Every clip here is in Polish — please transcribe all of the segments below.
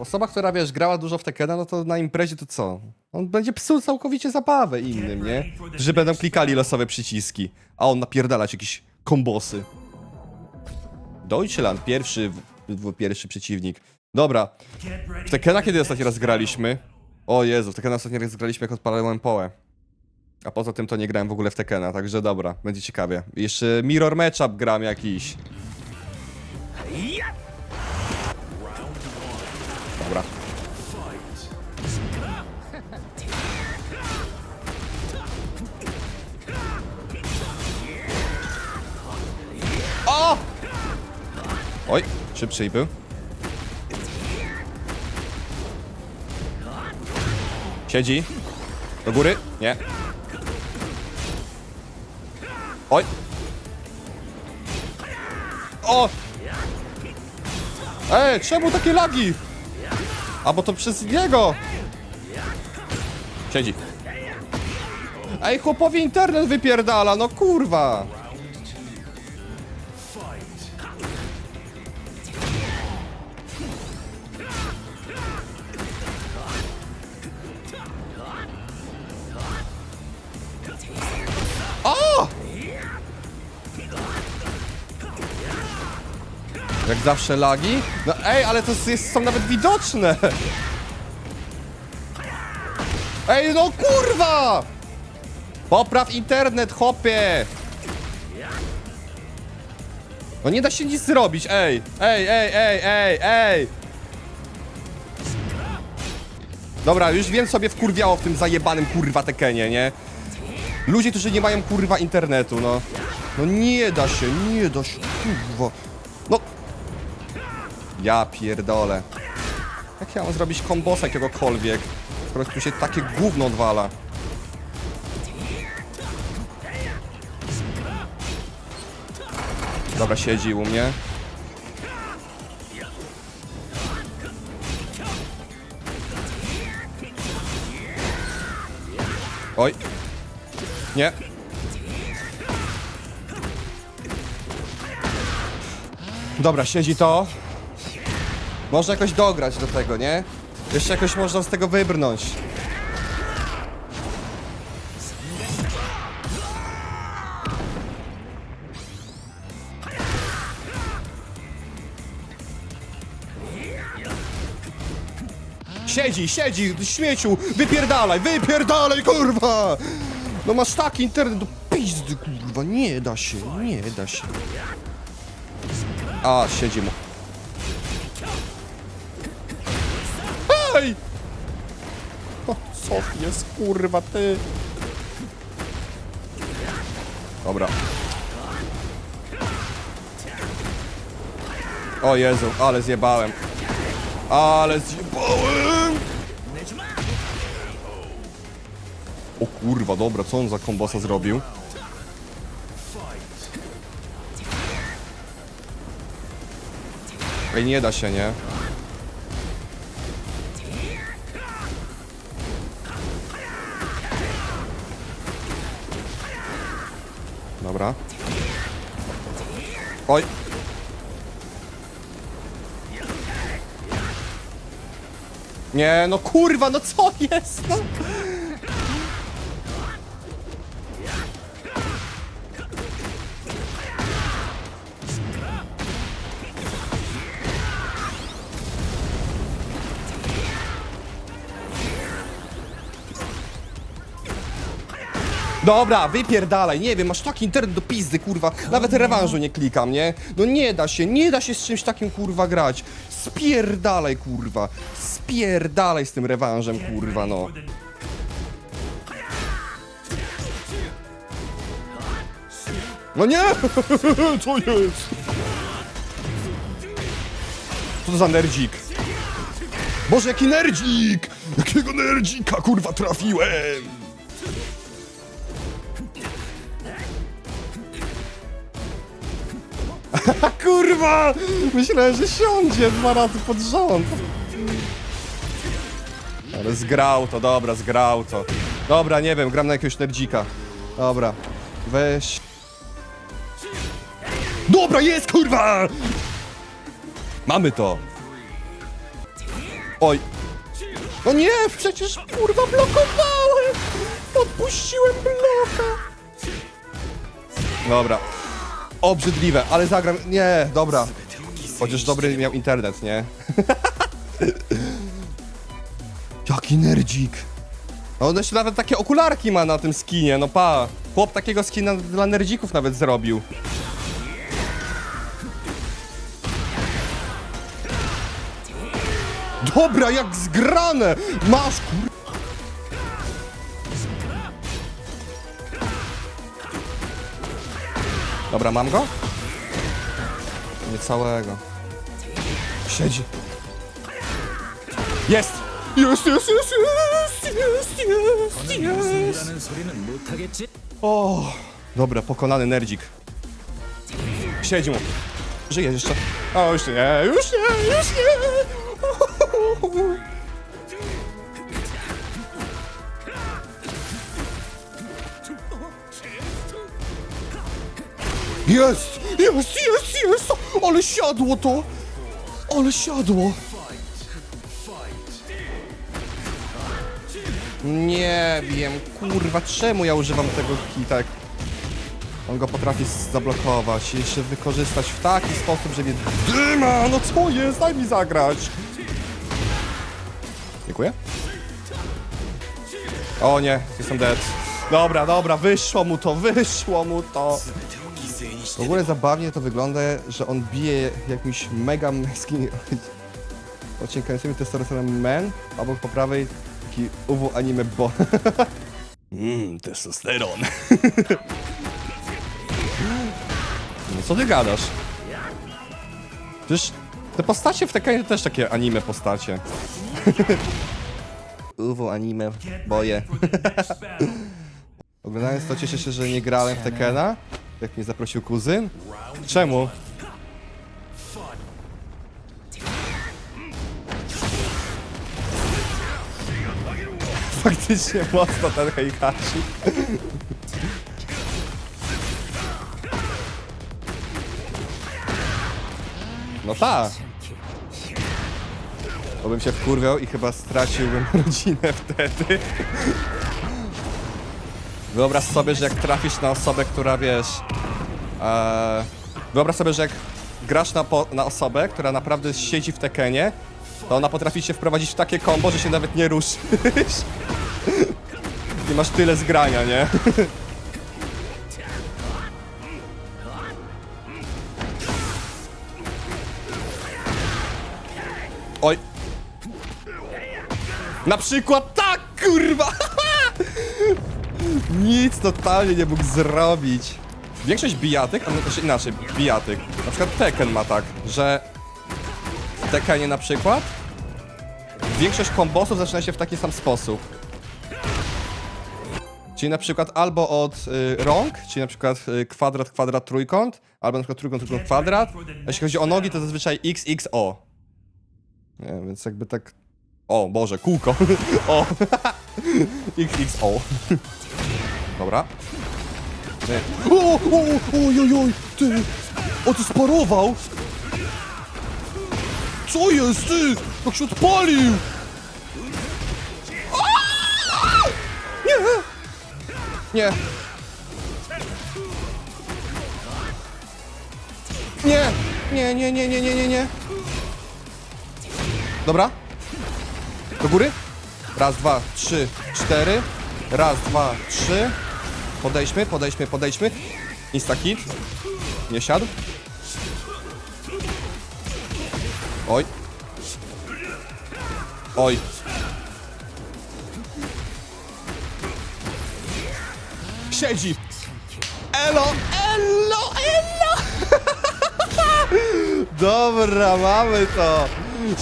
Osoba, która wiesz, grała dużo w Tekena, no to na imprezie to co? On będzie psuł całkowicie zabawę innym, nie? Że będą klikali losowe przyciski, a on napierdalać jakieś kombosy. Deutschland, pierwszy, pierwszy przeciwnik. Dobra, w Tekena kiedy ostatni raz graliśmy? O Jezu, w Tekena ostatni raz graliśmy jak odpalałem połę. A poza tym to nie grałem w ogóle w Tekena, także dobra, będzie ciekawie. Jeszcze Mirror Matchup gram jakiś. Dobra. O! Oj, szybciej był. Siedzi. Do góry? Nie. Oj. O! Ej, czemu takie lagi? A bo to przez niego. Siedzi. Ej, chłopowi internet wypierdala, no kurwa. Zawsze lagi? No ej, ale to jest, są nawet widoczne! Ej, no kurwa! Popraw internet, chopie! No nie da się nic zrobić, ej! Ej, ej, ej, ej, ej! Dobra, już wiem sobie wkurwiało w tym zajebanym kurwa tekenie, nie? Ludzie, którzy nie mają kurwa internetu, no. No nie da się, nie da się, kurwa. Ja pierdolę. Jak ja mam zrobić kombosa jakiegokolwiek? Skoro tu się takie gówno odwala. Dobra, siedzi u mnie. Oj. Nie. Dobra, siedzi to. Można jakoś dograć do tego, nie? Jeszcze jakoś można z tego wybrnąć. Siedzi, siedzi, śmieciu, wypierdalaj, wypierdalaj, kurwa! No masz taki internet do pizdy, kurwa, nie da się, nie da się. A, siedzi mu. Hej! O, co jest, kurwa, ty? Dobra. O Jezu, ale zjebałem. Ale zjebałem! O kurwa, dobra, co on za kombosa zrobił? Ej, nie da się, nie? Oj. Nie, no kurwa, no co jest? No? Dobra, wypierdalaj, nie wiem, masz taki internet do pizdy, kurwa, nawet rewanżu nie klikam, nie? No nie da się, nie da się z czymś takim, kurwa, grać. Spierdalaj, kurwa, spierdalaj z tym rewanżem, kurwa, no. No nie! Co jest? Co to za nerdzik? Boże, jaki nerdzik! Jakiego nerdzika, kurwa, trafiłem! Kurwa! Myślałem, że siądzie dwa razy pod rząd. Ale zgrał to, dobra, zgrał to. Dobra, nie wiem, gram na jakiegoś nerdzika. Dobra, weź. Dobra, jest kurwa! Mamy to! Oj. No nie, przecież kurwa blokowałem! Odpuściłem bloka! Dobra. Obrzydliwe, ale zagram... Nie, dobra. Chociaż dobry miał internet, nie? Jaki nerdzik. No on jeszcze nawet takie okularki ma na tym skinie, no pa. Chłop takiego skina dla nerdzików nawet zrobił. Dobra, jak zgrane! Masz kur... Dobra, mam go? Nie całego. Siedzi. Jest! Jest, jest, jest, jest, jest, jest, jest. O, dobra, pokonany nerdzik. Siedzi mu. Żyje jeszcze. O, już nie, już nie, już nie. Jest, jest, jest, jest. Ale siadło to. Ale siadło. Nie wiem, kurwa, czemu ja używam tego hitek? On go potrafi zablokować i jeszcze wykorzystać w taki sposób, że mnie dyma! No co jest? Daj mi zagrać! Dziękuję. O nie, jestem dead. Dobra, dobra, wyszło mu to, wyszło mu to. W ogóle zabawnie to wygląda, że on bije jakimś mega męskim ociekającymi testosteronem men, a obok po prawej taki UW anime bo. Mmm, testosteron. no co ty gadasz? Przecież te postacie w Tekkenie to też takie anime postacie. UW anime boje. Oglądając to cieszę się, że nie grałem w Tekkena, jak mnie zaprosił kuzyn. Czemu? Faktycznie mocno ten Heikashi. No tak. Bo bym się wkurwiał i chyba straciłbym rodzinę wtedy. Wyobraź sobie, że jak trafisz na osobę, która wiesz... E, wyobraź sobie, że jak grasz na, po, na osobę, która naprawdę siedzi w tekenie, to ona potrafi się wprowadzić w takie kombo, że się nawet nie ruszysz. Nie masz tyle zgrania, nie? Oj. Na przykład tak, kurwa! Nic totalnie nie mógł zrobić. Większość bijatyk, a też inaczej, bijatyk. Na przykład Tekken ma tak, że w Tekkenie na przykład większość kombosów zaczyna się w taki sam sposób. Czyli na przykład albo od y, rąk, czyli na przykład y, kwadrat, kwadrat, trójkąt, albo na przykład trójkąt, trójkąt, kwadrat. A jeśli chodzi o nogi, to zazwyczaj x, x, o. Nie, więc jakby tak... O, Boże, kółko. o. x, o. Dobra. Nie. O, o, oj, oj, oj, ty. O, ty sparował. Co jest, ty? Jak się odpalił? Nie! Nie! Nie! Nie, nie, nie, nie, nie, nie, nie. Dobra. Do góry. Raz, dwa, trzy, cztery. Raz, dwa, trzy. Podejdźmy, podejdźmy, podejdźmy. Instakit. Nie siadł. Oj. Oj. Siedzi. Elo, elo, elo. Dobra, mamy to.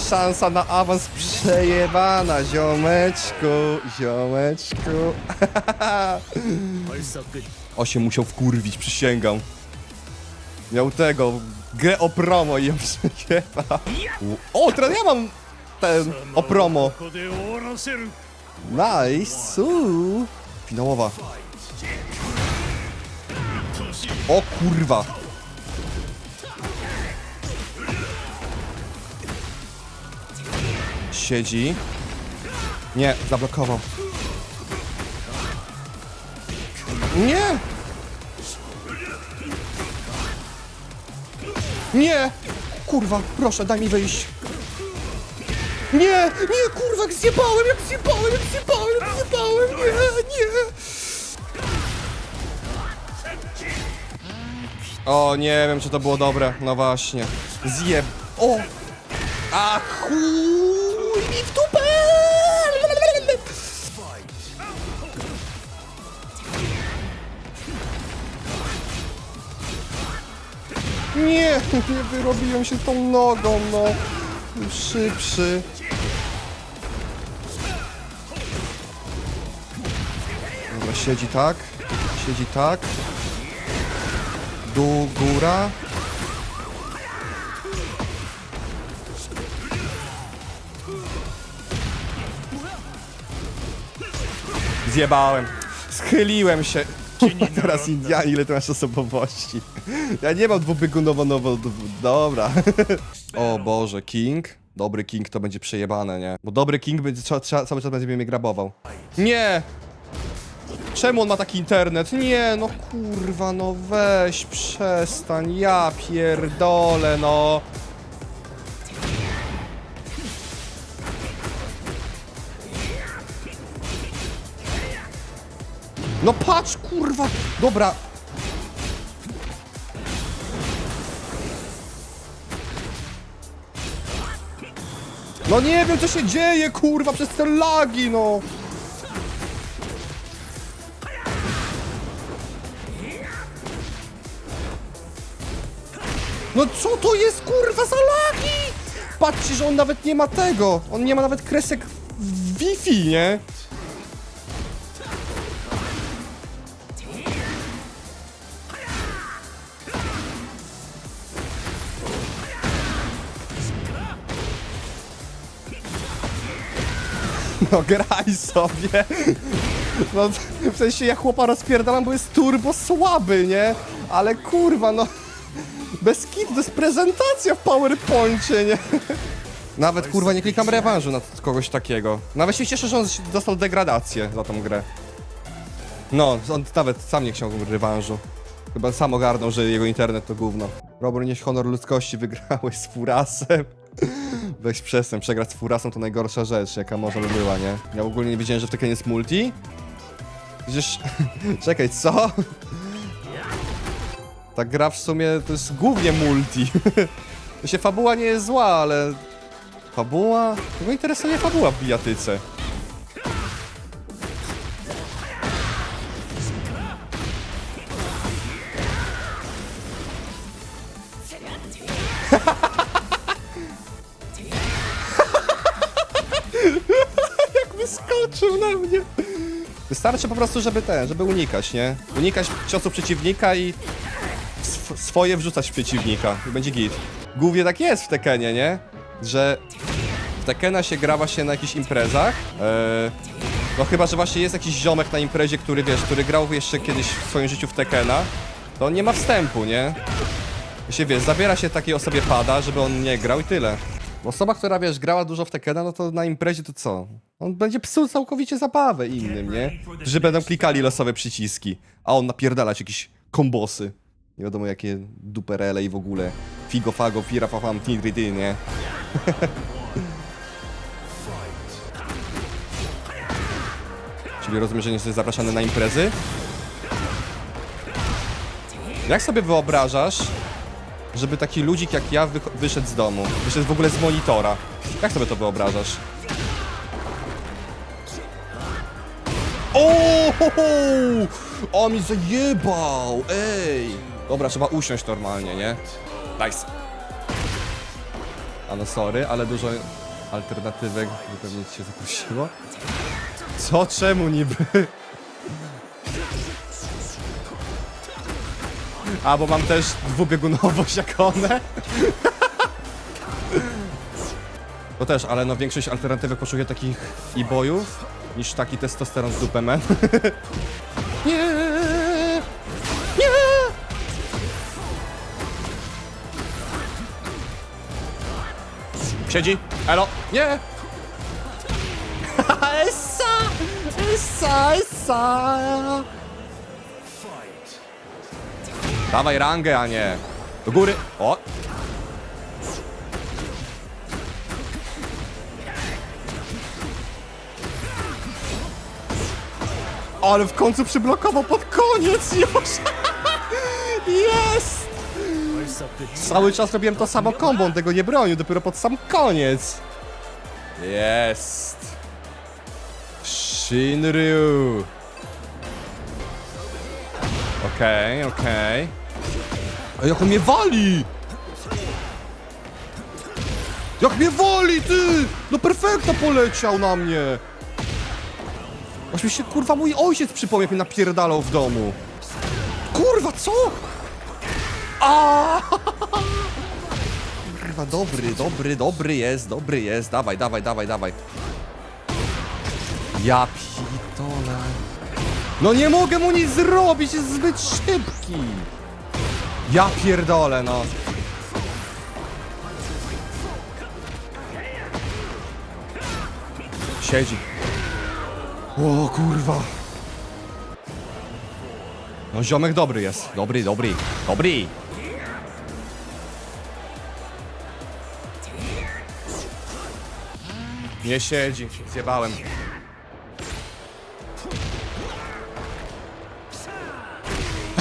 Szansa na awans Przejebana, ziomeczku, ziomeczku. O musiał wkurwić, przysięgam. Miał tego, grę o promo i ją przejeba. O, teraz ja mam ten, o promo. Nice, suu. Finałowa. O kurwa. Siedzi. Nie, zablokował. Nie! Nie! Kurwa, proszę, daj mi wyjść. Nie, nie, kurwa, jak zjebałem, jak zjebałem, jak zjebałem, jak zjebałem, nie, nie. O, nie wiem, czy to było dobre. No właśnie. Zjeb... O! A chuj mi w dupę! Nie, nie wyrobiłem się tą nogą, no. Szybszy. Dobra, siedzi tak. Siedzi tak. Dół, góra. Zjebałem. Schyliłem się. Teraz Indianie, ile ty masz osobowości. Ja nie mam dwubiegunowo nowo... Dobra. O Boże, King? Dobry King to będzie przejebane, nie? Bo dobry King będzie trza- trza- cały czas będzie mnie grabował. Nie! Czemu on ma taki internet? Nie, no kurwa, no weź, przestań, ja pierdolę, no. No patrz, kurwa! Dobra. No nie wiem, co się dzieje, kurwa, przez te lagi, no. No co to jest, kurwa, za lagi? Patrzcie, że on nawet nie ma tego. On nie ma nawet kresek Wi-Fi, nie? No graj sobie. No w sensie ja chłopa rozpierdalam, bo jest turbo słaby, nie? Ale kurwa, no... Bez kitu, to jest prezentacja w PowerPoincie, nie? Nawet kurwa nie klikam rewanżu na kogoś takiego. Nawet się cieszę, że on dostał degradację za tą grę. No, on nawet sam nie chciał rewanżu. Chyba sam ogarnął, że jego internet to gówno. Robor, nieś honor ludzkości, wygrałeś z Furasem. Weź przestań, przegrać z Furasem to najgorsza rzecz, jaka może by była, nie? Ja ogólnie nie wiedziałem, że w Tekken jest multi. Przecież... Czekaj, co? Ta gra w sumie to jest głównie multi. to się fabuła nie jest zła, ale... Fabuła? Kogo interesuje fabuła w bijatyce? Wystarczy po prostu, żeby ten, żeby unikać, nie? Unikać ciosów przeciwnika i sw swoje wrzucać w przeciwnika i będzie git. Głównie tak jest w Tekenie, nie? Że w Tekena się gra właśnie na jakichś imprezach. Eee, no chyba, że właśnie jest jakiś ziomek na imprezie, który wiesz, który grał jeszcze kiedyś w swoim życiu w Tekena, to on nie ma wstępu, nie? się wiesz, zabiera się takiej osobie pada, żeby on nie grał i tyle. Osoba, która wiesz, grała dużo w Tekena, no to na imprezie to co? On będzie psuł całkowicie zabawę innym, nie? Że będą klikali losowe przyciski, a on napierdalać jakieś kombosy. Nie wiadomo jakie duperele i w ogóle. Figo, fago, fira, fafam, ty, nie? Czyli rozumiem, że nie jesteś zapraszany na imprezy? Jak sobie wyobrażasz, żeby taki ludzik jak ja wych- wyszedł z domu? Wyszedł w ogóle z monitora. Jak sobie to wyobrażasz? O! ho, ho! O mi zajebał! Ej! Dobra, trzeba usiąść normalnie, nie? Nice. A no sorry, ale dużo alternatywek pewnie ci się zaprosiło. Co? Czemu niby? A, bo mam też dwubiegunowość jak one. To też, ale no większość alternatywek poszukuje takich e-boyów niż taki testosteron z dupę men. Nie! Nie! Siedzi! Elo! Nie! essa! Essa, essa! Dawaj rangę, a nie. Do góry. O! Ale w końcu przyblokował pod koniec już! Jest! Cały czas robiłem to samo kombo, on tego nie bronił, dopiero pod sam koniec. Jest! Shinryu! Okej, okej. A jak on mnie wali! Jak mnie wali, ty! No perfekta poleciał na mnie! Aż się kurwa mój ojciec przypomniał, jak mnie napierdalał w domu. Kurwa, co? A! Kurwa, dobry, dobry, dobry jest, dobry jest. Dawaj, dawaj, dawaj, dawaj. Ja pitole. No nie mogę mu nic zrobić, jest zbyt szybki. Ja pierdolę, no. Siedzi. O kurwa. No ziomek dobry jest. Dobry, dobry, dobry. Nie siedzi, zjebałem.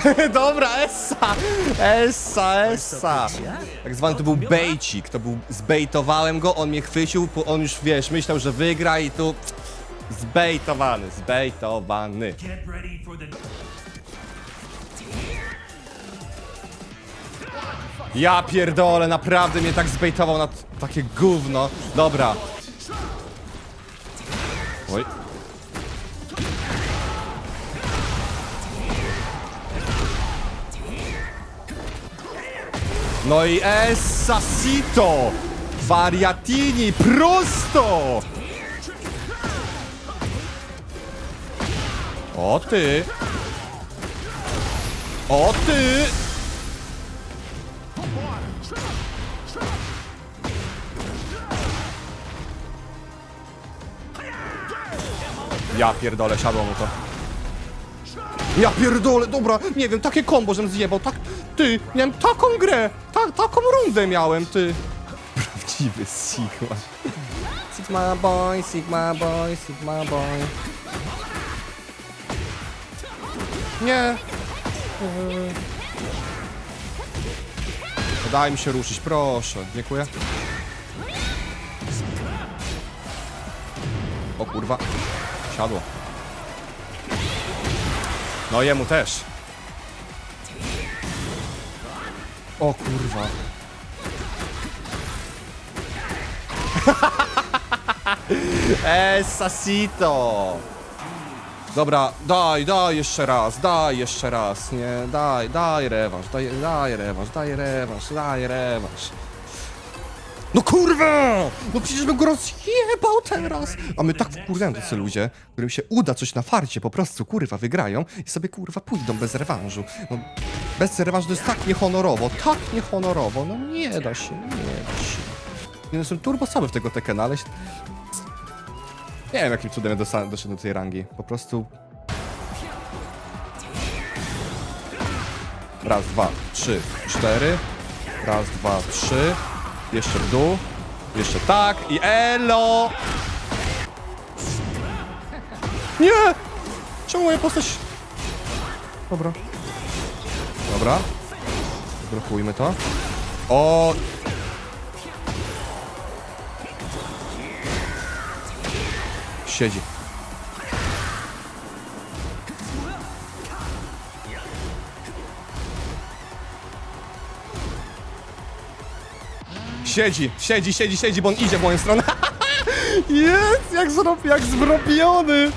Dobra, Essa! Essa, Essa! Tak zwany to był bejcik, to był, zbejtowałem go, on mnie chwycił, on już, wiesz, myślał, że wygra i tu zbejtowany, zbejtowany. Ja pierdolę, naprawdę mnie tak zbejtował na takie gówno. Dobra. Oj. No i Essasito! Variatini, prosto! O ty! O ty! Ja pierdolę, siadło mu to. Ja pierdolę, dobra, nie wiem, takie kombo, żem zjebał, tak, ty, miałem taką grę, tak, taką rundę miałem, ty. Prawdziwy Sigma. Sigma boy, Sigma boy, Sigma boy. Nie. Yy. Daj mi się ruszyć, proszę, dziękuję. O kurwa. Siadło. No jemu też. O kurwa. Esasito. Dobra, daj, daj jeszcze raz, daj jeszcze raz, nie, daj, daj rewanż, daj, daj rewanż, daj rewanż, daj rewanż. No kurwa! No przecież bym go rozjebał teraz! A my tak wkurwiają tacy ludzie, którym się uda coś na farcie, po prostu kurwa wygrają i sobie kurwa pójdą bez rewanżu. No, bez rewanżu to jest tak niehonorowo, tak niehonorowo, no nie da się, nie da się. Nie jestem turbo słaby w tego Tekena, ale... się- Nie wiem jakim cudem ja doszedłem do tej rangi, po prostu... Raz, dwa, trzy, cztery. Raz, dwa, trzy. Jeszcze w dół. Jeszcze tak i elo! Nie! Czemu moja postać... Dobra. Dobra. Blokujmy to. O! Siedzi. Siedzi, siedzi, siedzi, siedzi, bo on idzie w moją stronę. Jest, jak, zrob, jak zrobiony.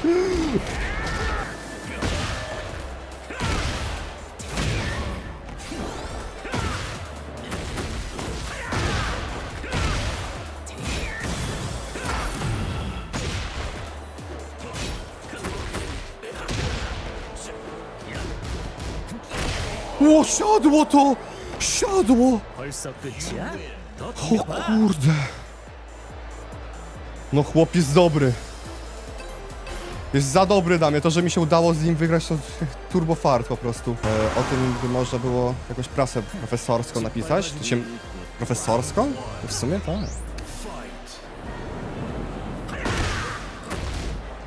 Ło, siadło to! Siadło! 벌써 끝이야? O kurde. No chłop jest dobry. Jest za dobry dla mnie. To, że mi się udało z nim wygrać, to turbo fart po prostu. E, o tym by można było jakąś prasę profesorską napisać. To się... Profesorską? W sumie tak.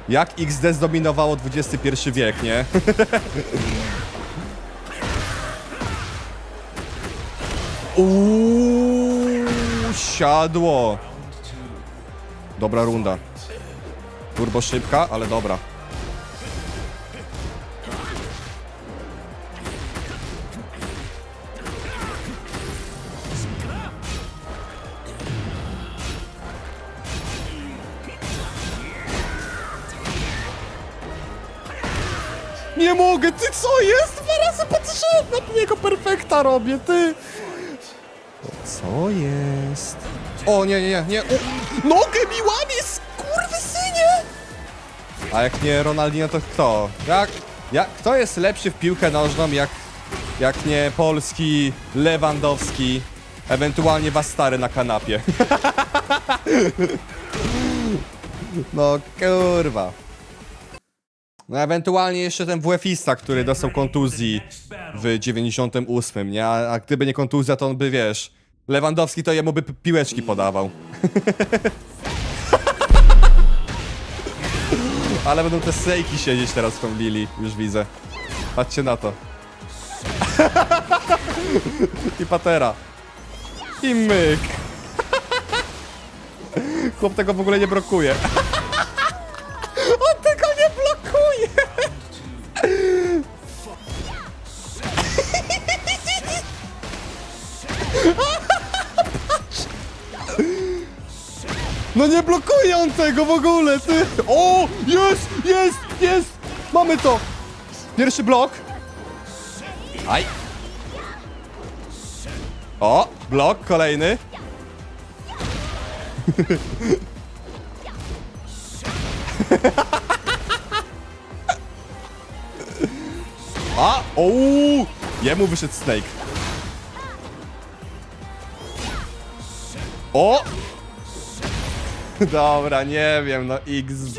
Jak XD zdominowało XXI wiek, nie? Uuu siadło. Dobra runda. Turbo szybka, ale dobra. Nie mogę, ty co jest? Dwa razy patrzyłem na niego perfekta robię, ty. Co jest? O, nie, nie, nie, nie. O, nogę mi łamie, skurwysynie! A jak nie Ronaldinho, to kto? Jak, jak, kto jest lepszy w piłkę nożną, jak, jak nie polski Lewandowski, ewentualnie was stary na kanapie? no kurwa. No ewentualnie jeszcze ten WF-ista, który dostał kontuzji w 98, nie? A, a gdyby nie kontuzja, to on by, wiesz... Lewandowski to jemu by pi- piłeczki podawał. Ale będą te sejki siedzieć teraz w tą Lili, już widzę. Patrzcie na to. I patera. I myk. Chłop tego w ogóle nie blokuje. No nie blokuje on tego w ogóle, ty! O! Jest! Jest! Jest! Mamy to! Pierwszy blok. Aj! O! Blok kolejny. A! Ouu! Jemu wyszedł Snake. O! Dobra, nie wiem, no XD.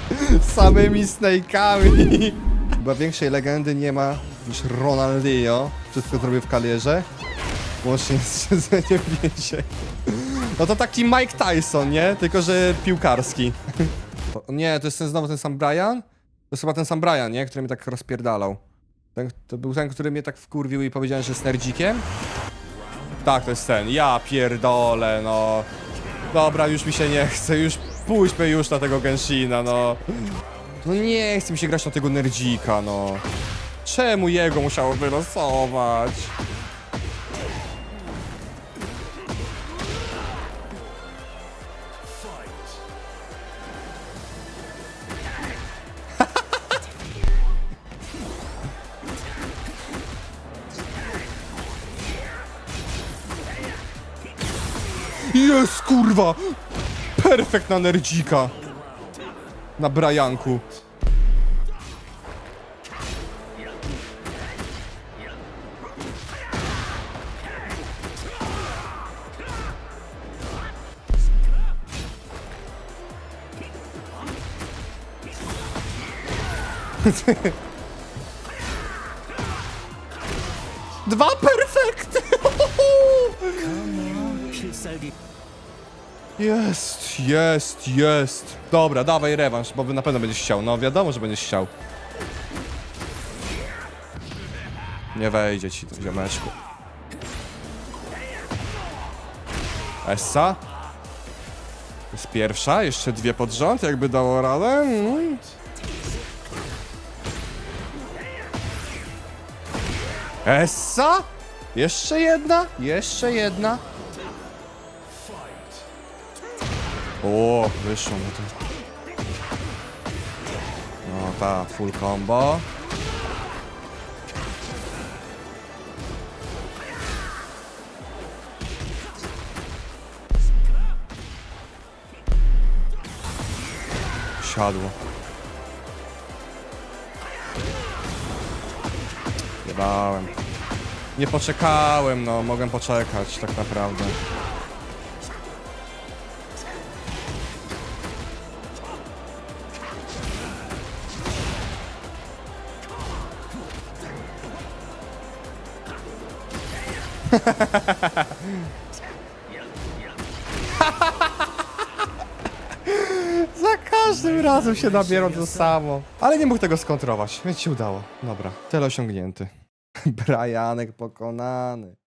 Samymi snake'ami. Chyba większej legendy nie ma niż Ronaldinho. Wszystko zrobił w kalierze. Łącznie z siedzeniem więzień. No to taki Mike Tyson, nie? Tylko, że piłkarski. Nie, to jest ten, znowu ten sam Brian? To jest chyba ten sam Brian, nie? Który mnie tak rozpierdalał. Ten, to był ten, który mnie tak wkurwił i powiedziałem, że jest nerdzikiem? Tak, to jest ten. Ja pierdolę, no. Dobra, już mi się nie chce, już pójdźmy już na tego Genshina, no. No nie chce mi się grać na tego nerdzika, no. Czemu jego musiało wylosować? Kurwa! Perfekt na nerdzika. Na Brajanku. Dwa perfekty! Jest, jest, jest. Dobra, dawaj rewanż, bo na pewno będziesz chciał. No wiadomo, że będziesz chciał. Nie wejdzie ci to, ziomeczku. Essa? Jest pierwsza, jeszcze dwie pod rząd, jakby dało radę. No. Essa? Jeszcze jedna? Jeszcze jedna? O, wyszło mu to. No ta, full combo. Siadło. Jebałem. Nie poczekałem, no, mogłem poczekać tak naprawdę. Za każdym razem się nabierał to samo. Ale nie mógł tego skontrować, więc się udało. Dobra, cel osiągnięty. Brajanek pokonany.